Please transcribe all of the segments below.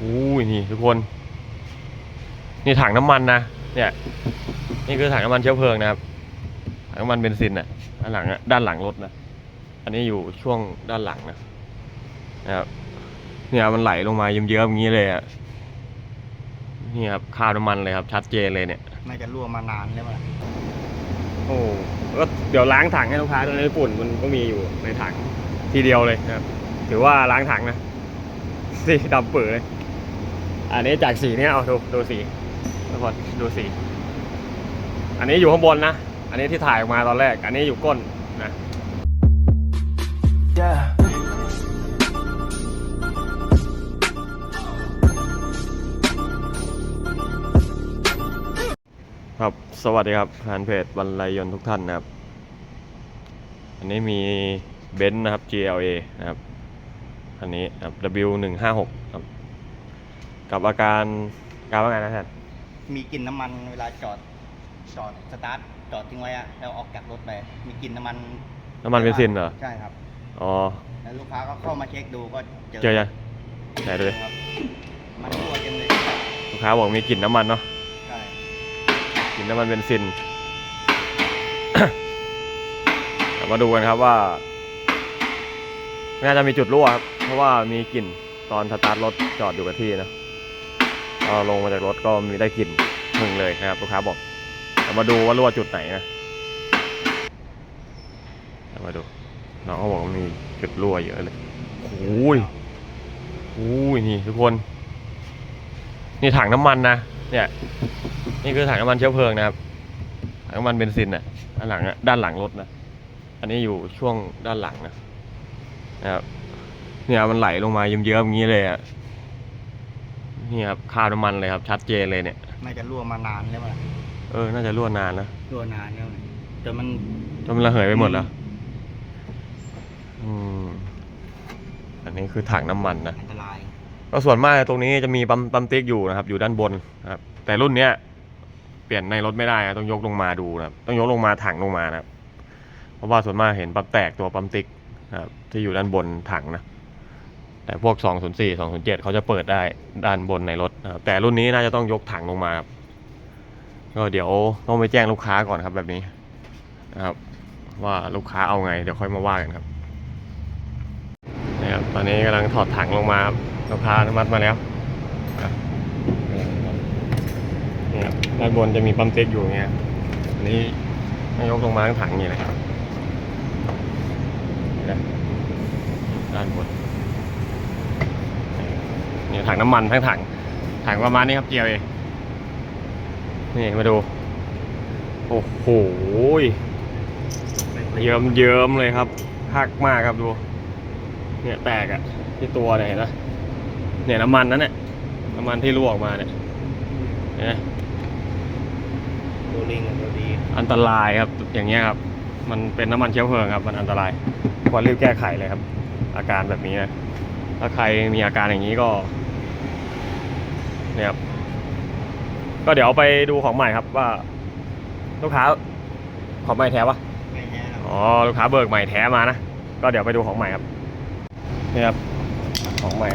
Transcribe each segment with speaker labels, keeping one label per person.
Speaker 1: อู้ยนี่ทุกคน นี่ถังน้ำมันนะเนี่ยนี่คือถังน้ำมันเชื้อเพลิงนะครับถังน้ำมันเบนซินอะด้านหลังอะด้านหลังรถนะอันนี้อยู่ช่วงด้านหลังนะนะครับเนี่ยมันไหลลงมาเยิ้มๆอย่างนี้เลยอะนี่ครับคราบน้ำมันเลยครับ ชัดเจนเลยเนี่ย
Speaker 2: น่าจะรั่วมานานแล้วล่ะ
Speaker 1: โอ้ก็เดี๋ยวล้างถังให้ลูกค้าด้วยนะฝุ่นมันก็มีอยู่ในถังทีเดียวเลยนะครับถือว่าล้างถังนะสีดำปื้อเลย อันนี้จากสีเนี้ยเอาดูดูสีทุกคนดูสี อันนี้อยู่ข้างบนนะ อันนี้ที่ถ่ายออกมาตอนแรก อันนี้อยู่ก้นนะ
Speaker 3: Yeah.
Speaker 1: ครับ สวัสดีครับแฟนเพจบรรลัยยนต์ทุกท่านนะครับ อันนี้มีเบนซ์นะครับ GLA นะครับ อันนี้ครับ W156 ครับ กับอาการการว่าไงนะท่าน
Speaker 2: มีกลิ่นน้ำมันเวลาจอดจอดสตาร์ทจอดทิ้งไว้อะแล้วออกจากรถไป มีกลิ่นน้ำมัน
Speaker 1: น้ำมันเบนซินเหรอ
Speaker 2: ใช่ครับ
Speaker 1: อ๋อ
Speaker 2: แล้วลูกค้าก็เข้ามาเช็คดูก็เจอ
Speaker 1: เจอยังไหนดูดิ
Speaker 2: ครับมันรั่วเต็มเลย
Speaker 1: ลูกค้าบอกมีกลิ่นน้ำมันเนาะ
Speaker 2: ใช่
Speaker 1: กลิ่นน้ำมันเบนซิน เดี๋ยวมาดูกันครับว่า น่าจะมีจุดรั่วครับ เพราะว่ามีกลิ่นตอนสตาร์ทรถจอดอยู่กับที่นะ พอลงมาจากรถก็มีได้กลิ่นหึงเลยนะครับลูกค้าบอกเดี๋ยวมาดูว่ารั่วจุดไหนนะเดี๋ยวมาดูน้องเขาบอกว่ามีจุดรั่วเยอะเลยโอ้ยโอ้ยนี่ทุกคน นี่ถังน้ำมันนะเนี่ย นี่คือถังน้ำมันเชื้อเพลิงนะครับถังน้ำมันเบนซินอะด้านหลังอะด้านหลังรถนะอันนี้อยู่ช่วงด้านหลังนะนะครับเนี่ยมันไหลลงมาเยิ้มๆอย่างนี้เลยอะ นี่ครับคราบน้ำมันเลยครับ ชัดเจนเลยเนี่ย
Speaker 2: น่าจะรั่วมานานแล้วล่ะ
Speaker 1: เออ น่าจะรั่วนานนะ
Speaker 2: รั่วนานแล้วจนมัน
Speaker 1: จนมันระเหยไปหมดแล้วอืมอันนี้คือถังน้ำมันนะ
Speaker 2: อันตราย
Speaker 1: ก็ส่วนมากตรงนี้จะมีปั๊มปั๊มติ๊กอยู่นะครับ อยู่ด้านบนนะครับ แต่รุ่นเนี้ยเปลี่ยนในรถไม่ได้นะต้องยกลงมาดูนะครับ ต้องยกลงมาถังลงมานะครับ เพราะว่าส่วนมากเห็นปั๊มแตกตัวปั๊มติ๊กนะครับที่อยู่ด้านบนถังนะ แต่พวก 204 207 เขาจะเปิดได้ด้านบนในรถนะครับแต่รุ่นนี้น่าจะต้องยกถังลงมาครับก็เดี๋ยวต้องไปแจ้งลูกค้าก่อนครับแบบนี้นะครับ ว่าลูกค้าเอาไง เดี๋ยวค่อยมาว่ากันครับนี่ครับตอนนี้กำลังถอดถังลงมาครับลูกค้าอนุมัติมาแล้วนี่ครับด้านบนจะมีปั๊มเต็กอยู่อย่างเงี้ยอันนี้ยกลงมาทั้งถังอย่างนี้เลยครับนี่นะด้านบน นี่ถังน้ำมันทั้งถังถังประมาณนี้ครับเจียวเองนี่มาดู โอ้โหเยิ้มเยิ้มๆเลยครับหักมากครับดู เนี่ยแตกอะที่ตัวเนี่ยเห็นไหมเนี่ยน้ำมันนั่นเนี่ยน้ำมันที่รั่วออกมาเนี่ยเห็นไหม
Speaker 2: ตัวลิงกับตัวดี
Speaker 1: อันตรายครับอย่างเงี้ยครับ มันเป็นน้ำมันเชื้อเพลิงครับ มันอันตรายควรรีบแก้ไขเลยครับ อาการแบบนี้นะถ้าใครมีอาการอย่างนี้ก็ เนี่ยครับก็เดี๋ยวไปดูของใหม่ครับว่า ลูกค้าของใหม่แท้ปะ
Speaker 2: ไม่แย่ครับ
Speaker 1: อ๋อลูกค้าเบิกใหม่แท้มานะก็เดี๋ยวไปดูของใหม่ครับนี่ครับของใหม่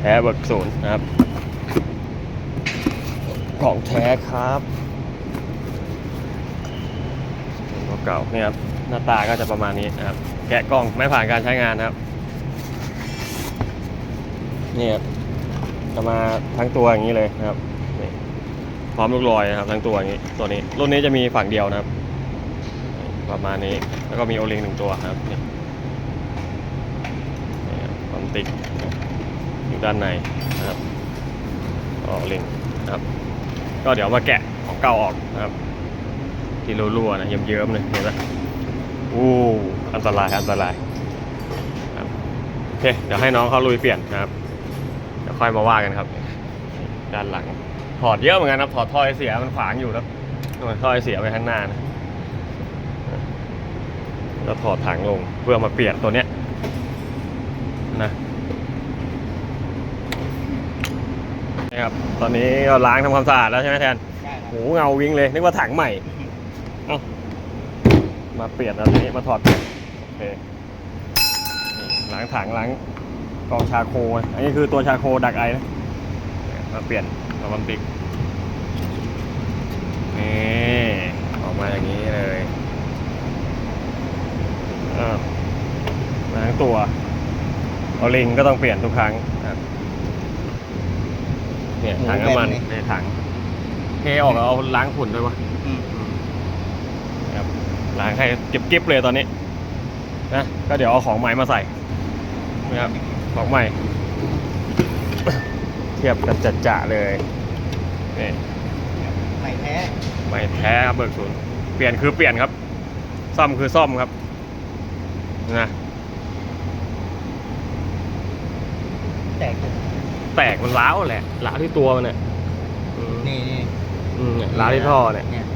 Speaker 1: แท้เบิกศูนย์นะครับ ของแท้ครับตัวเก่านี่ครับหน้าตาก็จะประมาณนี้นะครับ แกะกล่องไม่ผ่านการใช้งานนะครับนี่ครับ จะมาทั้งตัวอย่างนี้เลยนะครับพร้อมลูกลอยนะครับทั้งตัวอย่างนี้ตัวนี้รุ่นนี้จะมีฝั่งเดียวนะครับ ประมาณนี้แล้วก็มีโอลิงหนึ่งตัวครับนี่ความติกอยู่ด้านในนะครับโอลิงนะครับ ก็เดี๋ยวมาแกะของเก่าออกนะครับ ที่รั่วๆนะเยิ้มๆเลยเห็นไหมอู้อันตรายอันตรายครับโอเคเดี๋ยวให้น้องเขาลุยเปลี่ยนนะครับ ค่อยมาว่ากันครับ ด้านหลัง ถอดเยอะเหมือนกันครับ ถอดท่อไอเสียมันขวางอยู่แล้วโดนท่อไอเสียไปข้างหน้านะแล้วถอดถังลงเพื่อมาเปลี่ยนตัวเนี้ยนะนี่ครับตอนนี้ก็ล้างทำความสะอาดแล้วใช่ไหมแทน
Speaker 2: ใช่ครับ
Speaker 1: โหเงาวิ่งเลยนึกว่าถังใหม่เอ้ามาเปลี่ยนแล้วทีนี้มาถอดเปลี่ยนโอเคนี่ล้างถังล้าง กองชาโคนะอันนี้คือตัวชาโคดักไอนะมาเปลี่ยนตัวปั๊มติ๊กนี่ออกมาอย่างนี้เลยอ่ามาทั้งตัวเอาลิงก็ต้องเปลี่ยนทุกครั้งครับเนี่ยถังน้ำมันในถังเทออกเอาล้างฝุ่นด้วยวะ
Speaker 2: อืม
Speaker 1: ครับล้างให้เก็บกิ๊บเลยตอนนี้นะก็เดี๋ยวเอาของใหม่มาใส่นะครับ ของใหม่ เทียบกันจัดจะเลยนี่
Speaker 2: ใหม่แท้
Speaker 1: ใหม่แท้ครับเบิกศูนย์เปลี่ยนคือเปลี่ยนครับ ซ่อมคือซ่อมครับนะ
Speaker 2: แตก
Speaker 1: แตกมันร้าวแหละร้าวที่ตัวมันเนี่ยอืม
Speaker 2: นี่นี่
Speaker 1: อืมเนี่ยร้าวที่ท่อเนี่ย
Speaker 2: เนี่ย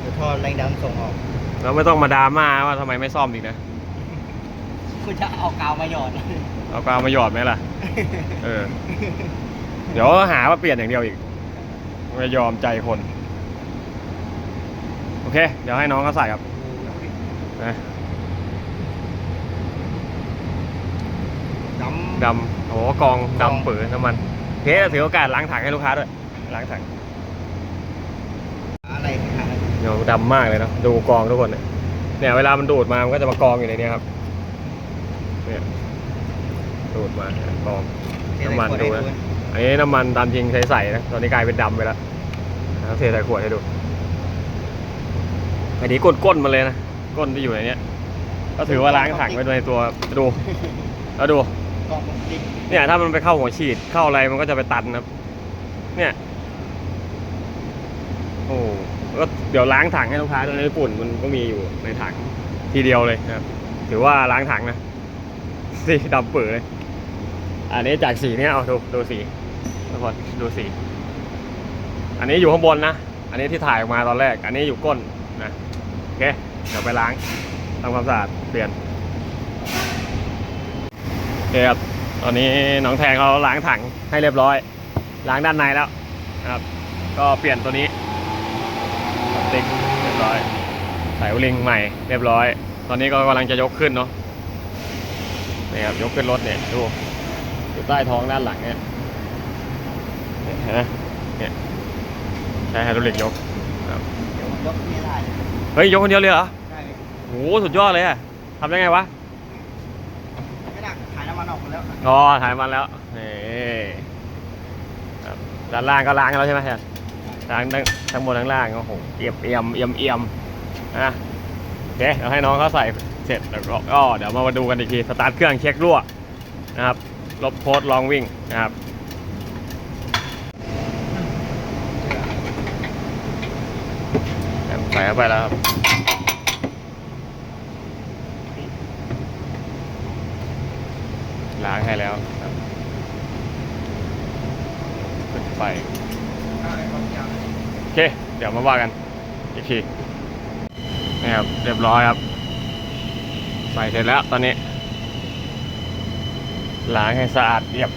Speaker 2: เดี๋ยวท่อแรงดันส่งออก
Speaker 1: เราไม่ต้องมาดราม่าว่าทำไมไม่ซ่อมอีกนะ
Speaker 2: คุณจะเอากาวมาหยอด
Speaker 1: เอากาวมาหยอดไหมล่ะ เออ เดี๋ยวหาว่าเปลี่ยนอย่างเดียวอีกไม่ยอมใจคน โอเค เดี๋ยวให้น้องเขาใส่ครับนะ
Speaker 2: ดำ
Speaker 1: ดำโอ้โหกองดำปืนน้ำมันโอเคถือโอกาสล้างถังให้ลูกค้าด้วย ล้างถัง
Speaker 2: อะไรขนาดนั้น
Speaker 1: เดี๋ยวดำมากเลยเนอะดูกองทุกคนเนี่ยเนี่ยเวลามันดูดมา มันก็จะมากองอยู่ในเนี้ยครับ เนี่ยดูดมากองน้ำมันดูนะอันนี้น้ำมันตามจริงใสๆนะตอนนี้กลายเป็นดำไปแล้วนะครับเทใส่ขวดให้ดูอันนี้ก้นก้นๆมาเลยนะก้นที่อยู่ในเนี้ยก็ถือว่าล้างถังไว้ในตัวดูแล้วดู
Speaker 2: กองดิบ
Speaker 1: เนี่ยถ้ามันไปเข้าหัวฉีดเข้าอะไรมันก็จะไปตันนะครับเนี่ยโอ้ก็เดี๋ยวล้างถังให้ลูกค้าด้วยในฝุ่นมันก็มีอยู่ในถังทีเดียวเลยนะครับถือว่าล้างถังนะ สีดำปื้อเลย อันนี้จากสีเนี่ยเอาดูดูสีทุกคนดูสี อันนี้อยู่ข้างบนนะ อันนี้ที่ถ่ายออกมาตอนแรก อันนี้อยู่ก้นนะโอเคเดี๋ยวไปล้างทำความสะอาดเปลี่ยนโอเคครับตอนนี้น้องแทนเขาล้างถังให้เรียบร้อย ล้างด้านในแล้วครับ ก็เปลี่ยนตัวนี้ติกเรียบร้อยใส่ลิงใหม่เรียบร้อย ตอนนี้ก็กำลังจะยกขึ้นเนาะ นี่ครับยกขึ้นรถเนี่ยดูอยู่ใต้ท้องด้านหลังเนี่ยเนี่ยเห็นไหมเนี่ยใช้ไฮดรอลิกยกครับ
Speaker 2: เดี๋ยวมันยกไม่ได้
Speaker 1: เฮ้ยยกคนเดียวเลยเหรอ
Speaker 2: ใช่
Speaker 1: โหสุดยอดเลยอะทำได้ไงวะ
Speaker 2: ไม่ได้ขายน้ำมันออกหมดแล้ว
Speaker 1: อ๋อถ่ายมันแล้วนี่ครับด้านล่างก็ล้างกันแล้วใช่ไหมฮะล้างทั้งทั้งบนทั้งล่างโอ้โหเอี่ยมเอี่ยมเอี่ยมเอี่ยมนะโอเคเดี๋ยวให้น้องเขาใส่ เสร็จแล้วก็เดี๋ยวมาดูกันอีกทีสตาร์ทเครื่องเช็ครั่วนะครับลบโพสต์ลองวิ่งนะครับใส่เข้าไปแล้วครับล้างให้แล้วครับขึ้นไปโอเค เดี๋ยวมาว่ากันอีกทีนี่ครับเรียบร้อยครับ ใส่เสร็จแล้วตอนนี้ล้างให้สะอาดเรียบ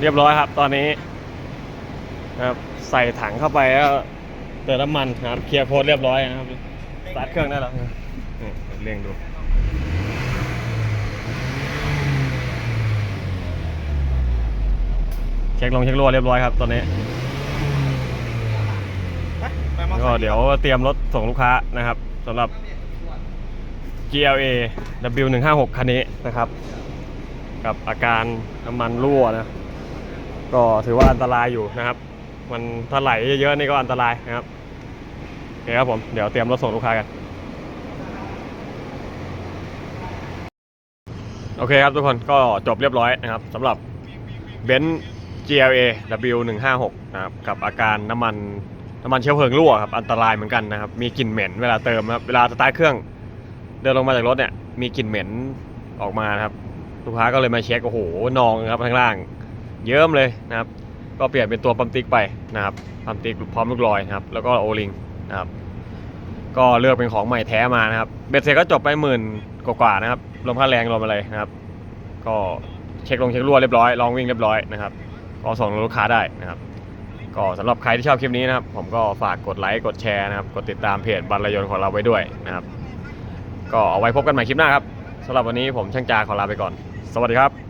Speaker 1: เรียบร้อยครับตอนนี้ครับใส่ถังเข้าไปแล้วเติมน้ำมันครับเคลียร์โพสเรียบร้อยนะครับสตาร์ทเครื่องได้แล้วเร่งดูเช็คลงเช็ครั่วเรียบร้อยครับตอนนี้ ก็เดี๋ยวเตรียมรถส่งลูกค้านะครับสำหรับ GLA W156 คันนี้นะครับ กับอาการน้ำมันรั่วนะ ก็ถือว่าอันตรายอยู่นะครับ มันถ้าไหลเยอะๆนี่ก็อันตรายนะครับโอเคครับผมเดี๋ยวเตรียมรถส่งลูกค้ากัน โอเคครับทุกคนก็จบเรียบร้อยนะครับสำหรับเบนซ์ GLA W156 นะครับกับอาการน้ำมัน น้ำมันเชื้อเพลิงรั่วครับอันตรายเหมือนกันนะครับมีกลิ่นเหม็นเวลาเติมครับเวลาสตาร์ทเครื่องเดินลงมาจากรถเนี่ยมีกลิ่นเหม็นออกมานะครับลูกค้าก็เลยมาเช็คโอ้โหนองครับข้างล่าง เยิ้มเลยนะครับ ก็เปลี่ยนเป็นตัวปั๊มติ๊กไปนะครับปั๊มติ๊กพร้อมลูกลอยนะครับแล้วก็โอลิงนะครับก็เลือกเป็นของใหม่แท้มานะครับเบ็ดเสร็จก็จบไปหมื่นกว่าๆนะครับรวมค่าแรงรวมอะไรนะครับ ก็เช็คลงเช็ครั่วเรียบร้อยลองวิ่งเรียบร้อยนะครับก็ส่งลูกค้าได้นะครับ ก็สำหรับใครที่ชอบคลิปนี้นะครับ ผมก็ฝากกดไลค์กดแชร์นะครับ กดติดตามเพจบรรยนต์ของเราไว้ด้วยนะครับ ก็เอาไว้พบกันใหม่คลิปหน้าครับสำหรับวันนี้ผมช่างจาขอลาไปก่อน สวัสดีครับ